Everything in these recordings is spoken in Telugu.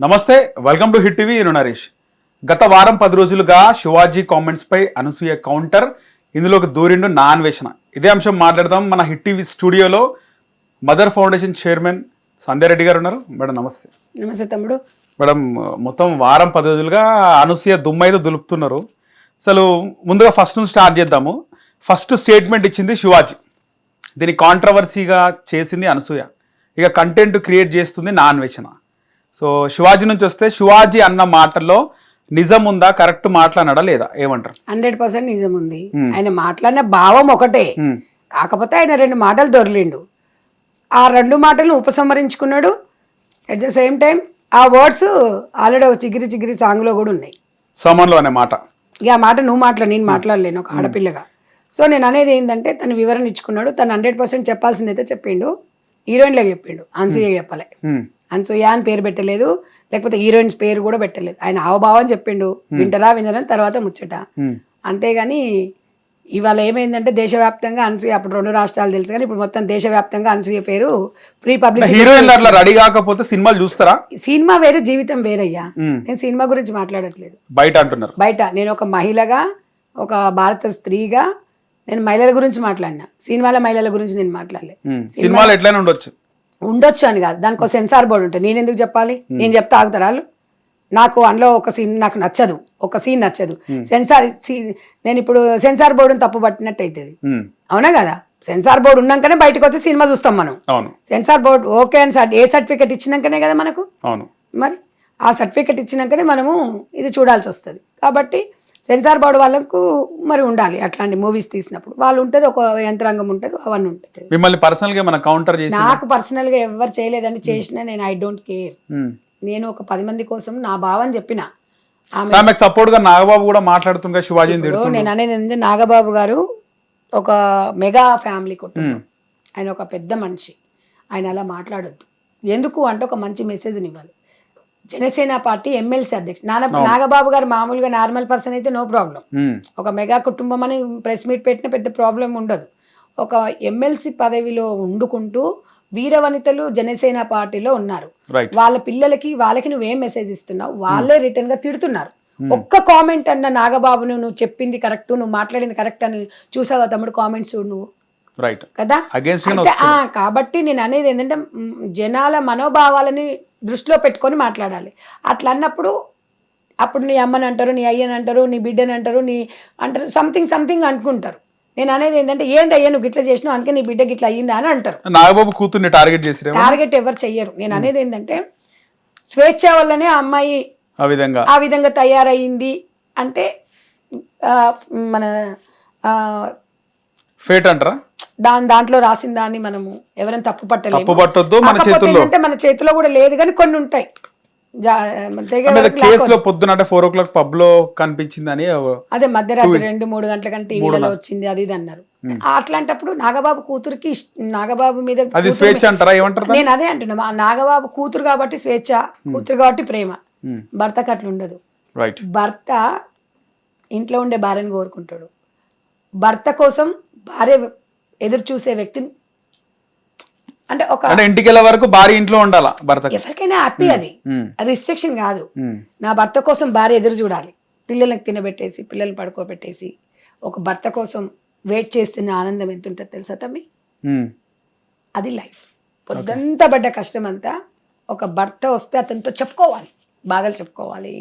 నమస్తే వెల్కమ్ టు హిట్ టీవీ నేను నరేష్. గత వారం పది రోజులుగా శివాజీ కామెంట్స్ పై అనసూయ కౌంటర్ ఇందులోకి దూరిండు నా అన్వేషణ. ఇదే అంశం మాట్లాడదాం. మన హిట్ టీవీ స్టూడియోలో mother foundation chairman Sandhya Reddy గారు ఉన్నారు. మేడం నమస్తే. నమస్తే తమ్ముడు. మేడం మొత్తం వారం పది రోజులుగా అనసూయ దుమ్మైతే దులుపుతున్నారు. అసలు ముందుగా ఫస్ట్ నుంచి స్టార్ట్ చేద్దాము. ఫస్ట్ స్టేట్మెంట్ ఇచ్చింది శివాజీ. దీన్ని కాంట్రవర్సీగా చేసింది అనసూయ. ఇక కంటెంట్ క్రియేట్ చేస్తుంది నా అన్వేషణ. సో శివాజీ నుంచి వస్తే శివాజీ అన్న మాటల్లో నిజం ఉందా కరెక్ట్ మాట్లాడాడా లేదా? ఏమంటారు? హండ్రెడ్ పర్సెంట్ నిజం ఉంది. ఆయన మాట్లాడిన భావం ఒకటే. కాకపోతే ఆయన రెండు మాటలు దొరిలిండు ఆ రెండు మాటలను ఉపసంహరించుకున్నాడు. అట్ ద సేమ్ టైం ఆ వర్డ్స్ ఆల్రెడీ ఒక చిగిరి చిగిరి సాంగ్లో కూడా ఉన్నాయి. సమన్లో అనే మాట. ఇక ఆ మాట నువ్వు మాట్లా నేను మాట్లాడలేను ఒక ఆడపిల్లగా. సో నేను అనేది ఏంటంటే తను వివరణ ఇచ్చుకున్నాడు. తను హండ్రెడ్ పర్సెంట్ చెప్పాల్సిందైతే చెప్పిండు. హీరోయిన్లో చెప్పిండు. అన్సూయ చెప్పలే. అన్సూయ అని పేరు పెట్టలేదు. లేకపోతే హీరోయిన్స్ పేరు కూడా పెట్టలేదు. ఆయన హావభావం చెప్పిండు. వింటరా వినరని తర్వాత ముచ్చట. Hmm. అంతేగాని ఇవాళ ఏమైందంటే దేశవ్యాప్తంగా అనసూయ అప్పుడు రెండు రాష్ట్రాలు తెలుసు కానీ ఇప్పుడు మొత్తం దేశవ్యాప్తంగా అనసూయ పేరు ఫ్రీ పబ్లిసిటీ హీరోయిన్లు అట్లా రెడీ కాకపోతే సినిమాలు చూస్తారా? సినిమా వేరు జీవితం వేరయ్యా. Hmm. నేను సినిమా గురించి మాట్లాడట్లేదు. బయట అంటున్నారు. బయట. నేను ఒక మహిళగా ఒక భారత స్త్రీగా నేను మహిళల గురించి మాట్లాడినా. సినిమాల మహిళల గురించి నేను మాట్లాడలే. Hmm. సినిమాలు ఎట్లయినా ఉండొచ్చు. ఉండొచ్చు అని కాదు. దానికి ఒక సెన్సార్ బోర్డు ఉంటుంది. నేను ఎందుకు చెప్పాలి నేను చెప్తా ఆగుతారా వాళ్ళు? నాకు అందులో ఒక సీన్ నాకు నచ్చదు. ఒక సీన్ నచ్చదు. సెన్సార్ సీన్ నేను ఇప్పుడు సెన్సార్ బోర్డుని తప్పు పట్టినట్టు అవుతుంది Hmm. అవునా కదా? సెన్సార్ బోర్డు ఉన్నాకనే బయటకు వచ్చి సినిమా చూస్తాం మనం. సెన్సార్ బోర్డు ఓకే అని ఏ సర్టిఫికెట్ ఇచ్చినాకనే కదా మనకు? మరి? ఆ సర్టిఫికెట్ ఇచ్చినాకనే మనము ఇది చూడాల్సి వస్తుంది. కాబట్టి సెన్సార్ బోర్డు వాళ్ళకు మరి ఉండాలి అట్లాంటి మూవీస్ తీసినప్పుడు. వాళ్ళు ఉంటుంది ఒక యంత్రాంగం ఉంటుంది అవన్నీ ఉంటుంది. మిమ్మల్ని పర్సనల్గా మన కౌంటర్ చేసి నాకు పర్సనల్గా ఎవరు చేయలేదండి చేసినా నేను ఐ డోంట్ కేర్ Hmm. నేను ఒక పది మంది కోసం నా భావం చెప్పిన. ఆమెకు సపోర్ట్గా నాగబాబు కూడా మాట్లాడుతుండగా తిడుతుండు. నేను అనేది ఏంటంటే నాగబాబు గారు ఒక మెగా ఫ్యామిలీ కుటుంబం ఆయన ఒక పెద్ద మనిషి. ఆయన అలా మాట్లాడొద్దు. ఎందుకు అంటే ఒక మంచి మెసేజ్ని ఇవ్వాలి. జనసేన పార్టీ ఎమ్మెల్సీ అధ్యక్షుడు. నాన్న నాగబాబు గారు మామూలుగా నార్మల్ పర్సన్ అయితే నో ప్రాబ్లం. ఒక మెగా కుటుంబం అని ప్రెస్ మీట్ పెట్టిన పెద్ద ప్రాబ్లం ఉండదు. ఒక ఎమ్మెల్సీ పదవిలో వండుకుంటూ వీరవనితలు జనసేన పార్టీలో ఉన్నారు. వాళ్ళ పిల్లలకి వాళ్ళకి నువ్వేం మెసేజ్ ఇస్తున్నావు? వాళ్ళే రిటర్న్గా తిడుతున్నారు. ఒక్క కామెంట్ అన్న నాగబాబును నువ్వు చెప్పింది కరెక్ట్ నువ్వు మాట్లాడింది కరెక్ట్ అని చూసావా తమ్ముడు? కామెంట్స్ నువ్వు. రైట్ కదా? కాబట్టి నేను అనేది ఏంటంటే జనాల మనోభావాలని దృష్టిలో పెట్టుకొని మాట్లాడాలి. అట్లా అన్నప్పుడు అప్పుడు నీ అమ్మని అంటారు నీ అయ్యని అంటారు నీ బిడ్డని అంటారు నీ అంటారు సంథింగ్ సంథింగ్ అనుకుంటారు. నేను అనేది ఏంటంటే ఏంది అయ్యా నువ్వు ఇట్లా చేసినావు అందుకే నీ బిడ్డకి ఇట్లా అయ్యిందా అని అంటారు. నాగబాబు కూతుర్ని టార్గెట్ చేసిరేమో? టార్గెట్ ఎవరు చెయ్యరు. నేను అనేది ఏంటంటే స్వేచ్ఛ వల్లనే ఆ అమ్మాయి ఆ విధంగా. ఆ విధంగా తయారయ్యింది అంటే మన ఫేట్ అంటారా? దాని దాంట్లో రాసిన దాన్ని మనము ఎవరైనా తప్పు పట్టలేము. తప్పు పట్టొద్దు మన చేతుల్లో. ఏంటంటే మన చేతిలో కూడా లేదు కానీ కొన్ని ఉంటాయి. అంటే కేసులో. పొద్దున అంటే ఫోర్ ఓ క్లాక్ పబ్లో కనిపించిందని అదే మధ్యరాత్రి రెండు మూడు గంటల కంటే టీవీలలో వచ్చింది అది ఇది అన్నారు. అట్లాంటప్పుడు నాగబాబు కూతురికి నాగబాబు మీద అది స్వేచ్ఛ అంటారా? ఏమంటారు? నేను అదే అంటున్నా నాగబాబు కూతురు కాబట్టి స్వేచ్ఛ కూతురు కాబట్టి ప్రేమ. భర్తకు అట్లా ఉండదు. భర్త ఇంట్లో ఉండే భార్యను కోరుకుంటాడు. భర్త కోసం భార్య ఎదురు చూసే వ్యక్తిని అంటే ఒక అంటే ఇంటికి వెళ్ళే వరకు భార్య ఇంట్లో ఉండాలా భర్తకి? ఎవరికైనా హ్యాపీ అది. ఉమ్, రిస్ట్రిక్షన్ కాదు. నా భర్త కోసం భార్య ఎదురు చూడాలి. పిల్లలకు తినబెట్టేసి పిల్లల్ని పడుకోబెట్టేసి ఒక భర్త కోసం వెయిట్ చేస్తున్న ఆనందం ఎంత ఉంటుంది తెలుసా తమ్మి? అది లైఫ్ పొద్దంతా పడ్డ కష్టం అంతా ఒక భర్త వస్తే అతనితో చెప్పుకోవాలి. బాధలు చెప్పుకోవాలి.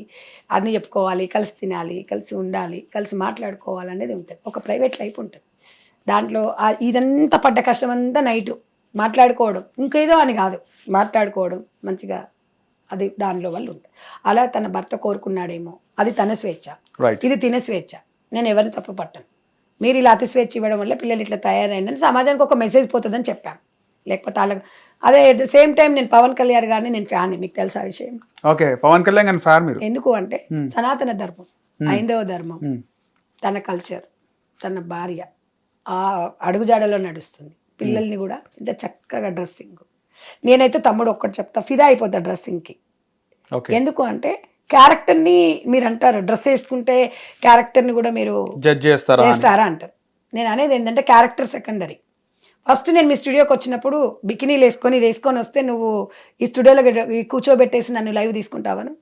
అన్ని చెప్పుకోవాలి. కలిసి తినాలి కలిసి ఉండాలి కలిసి మాట్లాడుకోవాలి అనేది ఉంటుంది. ఒక ప్రైవేట్ లైఫ్ ఉంటుంది. దాంట్లో ఇదంతా పడ్డ కష్టం అంతా నైట్ మాట్లాడుకోవడం. ఇంకేదో అని కాదు. మాట్లాడుకోవడం మంచిగా అది దానిలో వాళ్ళు ఉంటుంది అలా తన భర్త కోరుకున్నాడేమో. అది తన స్వేచ్ఛ. ఇది తినే స్వేచ్ఛ. నేను ఎవరిని తప్పు పట్టను. మీరు ఇలా అతి స్వేచ్ఛ ఇవ్వడం వల్ల పిల్లలు ఇట్లా తయారైందని సమాజానికి ఒక మెసేజ్ పోతుందని చెప్పాను లేకపోతే వాళ్ళకి అదే ఎట్ ద సేమ్ టైం నేను పవన్ కళ్యాణ్ గారిని నేను ఫ్యాన్ మీకు తెలుసా విషయం. ఓకే పవన్ కళ్యాణ్ ఫ్యాన్ మీరు? ఎందుకు అంటే సనాతన ధర్మం ఐదవ ధర్మం ఉమ్, తన కల్చర్ తన భార్య. ఆ అడుగుజాడలో నడుస్తుంది. పిల్లల్ని కూడా ఇంత చక్కగా డ్రెస్సింగ్. నేనైతే తమ్ముడు ఒక్కటి చెప్తా ఫిదా అయిపోతా డ్రెస్సింగ్కి. ఎందుకు అంటే క్యారెక్టర్ని మీరు అంటారు డ్రెస్ వేసుకుంటే క్యారెక్టర్ని కూడా మీరు జడ్జ్ చేస్తారా. చేస్తారా అంటారు. నేను అనేది ఏంటంటే క్యారెక్టర్ సెకండరీ. ఫస్ట్ నేను మీ స్టూడియోకి వచ్చినప్పుడు బికినీలు వేసుకొని ఇది వేసుకొని వస్తే నువ్వు ఈ స్టూడియోలో ఈ కూర్చోబెట్టేసి నన్ను లైవ్ తీసుకుంటావను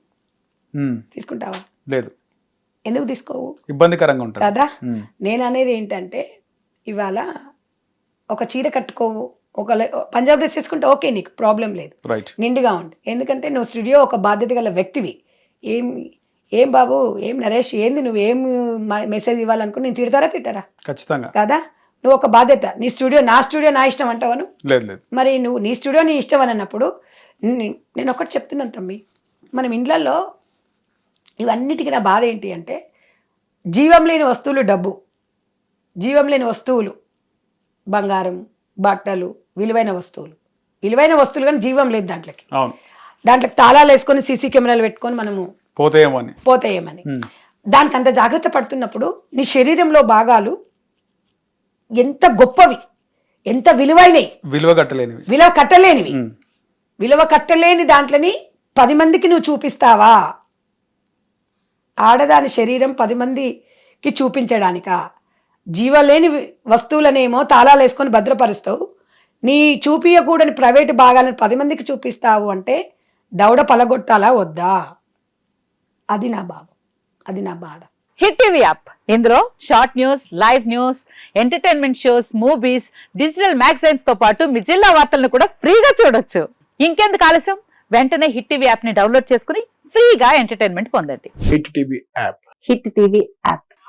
తీసుకుంటావా? లేదు. ఎందుకు తీసుకోవు? ఇబ్బందికరంగా ఉంటుంది. కదా. నేను అనేది ఏంటంటే ఇవాళ ఒక చీర కట్టుకోవు ఒక పంజాబ్ డ్రెస్ వేసుకుంటే ఓకే నీకు ప్రాబ్లం లేదు. నిండుగా ఉండి. ఎందుకంటే నువ్వు స్టూడియో ఒక బాధ్యత గల వ్యక్తివి. ఏం ఏం బాబు ఏం నరేష్ ఏంది నువ్వు ఏం మెసేజ్ ఇవ్వాలనుకుని నేను తిడతారా తిట్టారా? ఖచ్చితంగా. కదా? నువ్వు ఒక బాధ్యత. నీ స్టూడియో నా స్టూడియో నా ఇష్టం అంటావను మరి నువ్వు నీ స్టూడియో నీ ఇష్టం అని అన్నప్పుడు నేను ఒకటి చెప్తున్నాను తమ్మి. మనం ఇండ్లల్లో ఇవన్నిటికీ నా బాధ ఏంటి అంటే జీవం లేని వస్తువులు డబ్బు. జీవం లేని వస్తువులు బంగారం బట్టలు విలువైన వస్తువులు. విలువైన వస్తువులు కానీ జీవం లేదు దాంట్లోకి. దాంట్లోకి తాళాలు వేసుకొని సీసీ కెమెరాలు పెట్టుకొని మనము పోతాయేమని. ఉమ్, దానికి అంత జాగ్రత్త పడుతున్నప్పుడు నీ శరీరంలో భాగాలు ఎంత గొప్పవి ఎంత విలువైనవి. విలువ కట్టలేనివి. విలువ కట్టలేనివి. విలువ కట్టలేని దాంట్లోని పది మందికి నువ్వు చూపిస్తావా? ఆడదాని శరీరం పది మందికి చూపించడానికా? జీవలేని వస్తువులనేమో తాళాలు వేసుకొని భద్రపరుస్తావు. నీ చూపియకూడని ప్రైవేటు భాగాలను పది మందికి చూపిస్తావు అంటే దవడ పలగొట్టాలా వద్దా? అది నా బాధ అది నా బాధ. Hit TV app. ఇందులో short news live news entertainment shows movies digital మ్యాగజైన్స్తో పాటు మీ జిల్లా వార్తలను కూడా ఫ్రీగా చూడొచ్చు. ఇంకెందుకు ఆలస్యం? వెంటనే హిట్ టీవీ యాప్ని డౌన్లోడ్ చేసుకుని ఫ్రీగా ఎంటర్టైన్మెంట్ పొందండి. Hit TV app. Hit TV app.